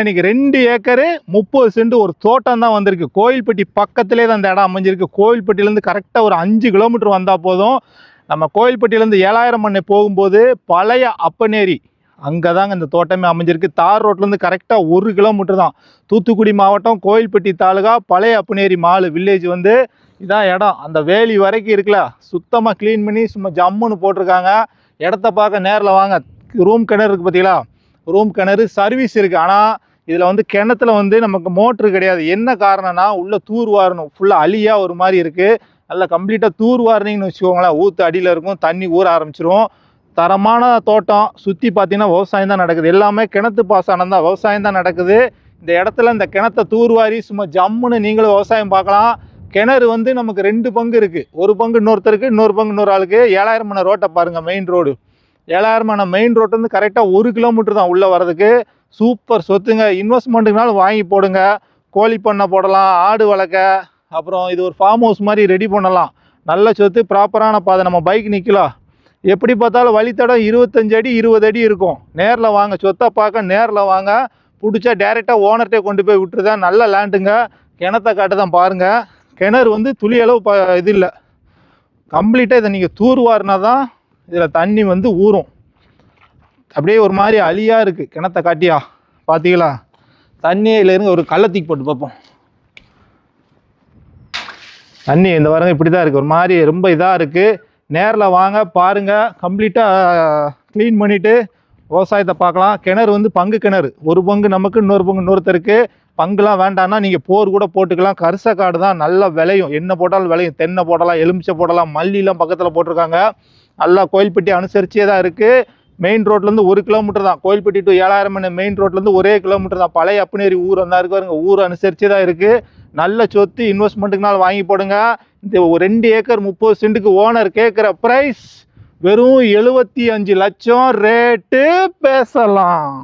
இன்னைக்கு ரெண்டு ஏக்கரு முப்பது சென்ட் ஒரு தோட்டம் தான் வந்திருக்கு. கோயில்பட்டி பக்கத்திலே தான் அந்த இடம் அமைஞ்சிருக்கு. கோயில்பட்டியிலேருந்து கரெக்டாக ஒரு அஞ்சு கிலோமீட்டர் வந்தால் போதும். நம்ம கோயில்பட்டியிலேருந்து ஏழாயிரம் மண்ணை போகும்போது பழைய அப்பனேரி அங்கே தாங்க இந்த தோட்டமே அமைஞ்சிருக்கு. தார் ரோட்லேருந்து கரெக்டாக ஒரு கிலோமீட்டர் தான். தூத்துக்குடி மாவட்டம் கோயில்பட்டி தாலுகா பழைய அப்பனேரி மாலு வில்லேஜ் வந்து இதான் இடம். அந்த வேலி வரைக்கும் இருக்குல்ல சுத்தமாக க்ளீன் பண்ணி சும்மா ஜம்முன்னு போட்டிருக்காங்க. இடத்த பார்க்க நேரில் வாங்க. ரூம் கிணறு இருக்குது பார்த்தீங்களா ரூம் கிணறு சர்வீஸ் இருக்குது ஆனால் இதில் வந்து கிணத்துல வந்து நமக்கு மோட்ரு கிடையாது. என்ன காரணம்னா உள்ளே தூர் வாரணும். ஃபுல்லாக அழியாக ஒரு மாதிரி இருக்குது நல்லா கம்ப்ளீட்டாக தூர் வாரினீங்கன்னு வச்சுக்கோங்களேன். ஊற்று அடியில் இருக்கும் தண்ணி ஊற ஆரம்பிச்சிரும். தரமான தோட்டம் சுற்றி பார்த்தீங்கன்னா விவசாயம் தான் நடக்குது. எல்லாமே கிணத்து பாசனம் தான். விவசாயம் தான் நடக்குது. இந்த இடத்துல இந்த கிணத்தை தூர்வாரி சும்மா ஜம்முன்னு நீங்களும் விவசாயம் பார்க்கலாம். கிணறு வந்து நமக்கு ரெண்டு பங்கு இருக்குது ஒரு பங்கு இன்னொருத்தருக்கு இன்னொரு பங்கு இன்னொரு ஆளுக்கு. ஏழாயிரம் மணி ரோட்டை பாருங்கள் மெயின் ரோடு ஏழாயிரம் மணி மெயின் ரோட்டு வந்து கரெக்டாக ஒரு கிலோமீட்டர் தான் உள்ளே வர்றதுக்கு. சூப்பர் சொத்துங்க. இன்வெஸ்ட்மெண்ட்டுக்குனாலும் வாங்கி போடுங்க. கோழி பண்ணை போடலாம் ஆடு வளர்க்க. அப்புறம் இது ஒரு ஃபார்ம் ஹவுஸ் மாதிரி ரெடி பண்ணலாம். நல்ல சொத்து ப்ராப்பரான பாதை. நம்ம பைக் நிற்கலாம் எப்படி பார்த்தாலும் வழித்தடம் இருபத்தஞ்சு அடி இருபது அடி இருக்கும். நேரில் வாங்க. சொத்தை பார்க்க நேரில் வாங்க. பிடிச்சா டேரெக்டாக ஓனர்கிட்டே கொண்டு போய் விட்டுருதான் நல்ல லேண்டுங்க கிணத்த காட்டு தான் பாருங்கள் கிணறு வந்து துளி அளவு ப இது இல்லை. கம்ப்ளீட்டாக இதை நீங்கள் தூர்வாரினா தான் இதில் தண்ணி வந்து ஊறும். அப்படியே ஒரு மாதிரி அழியாக இருக்குது கிணத்த காட்டியா? பார்த்தீங்களா தண்ணியில் ஒரு கள்ளத்தீக்கு போட்டு பார்ப்போம். தண்ணி இந்த வாரம் இப்படி தான் இருக்குது ஒரு மாதிரி ரொம்ப இதாக இருக்குது நேரில் வாங்க பாருங்கள் கம்ப்ளீட்டாக க்ளீன் பண்ணிவிட்டு விவசாயத்தை பார்க்கலாம். கிணறு வந்து பங்கு கிணறு. ஒரு பங்கு நமக்கு இன்னொரு பங்கு இன்னொருத்தருக்கு. பங்குலாம் வேண்டாம்னா நீங்கள் போர் கூட போட்டுக்கலாம். கரிச காடு தான் நல்லா விளையும். என்ன போட்டாலும் விளையும். தென்னை போடலாம் எலுமிச்சை போடலாம் மல்லிலாம் பக்கத்தில் போட்டிருக்காங்க. நல்லா கோயில்பட்டி அனுசரிச்சே தான் இருக்குது மெயின் ரோட்லேருந்து ஒரு கிலோமீட்டர் தான். கோயில்பட்டி டு ஏழாயிரம் மணி மெயின் ரோட்லேருந்து ஒரே கிலோமீட்டர் தான். பழைய அப்பனேரி ஊர் வந்தா இருக்கு பாருங்க. ஊர் அனுசரித்து தான் இருக்குது நல்ல சொத்து இன்வெஸ்ட்மெண்ட்டுக்குனால வாங்கி போடுங்க. இந்த ஒரு ரெண்டு ஏக்கர் முப்பது சென்ட்டுக்கு ஓனர் கேட்குற ப்ரைஸ் வெறும் எழுபத்தி அஞ்சு லட்சம் ரேட்டு பேசலாம்.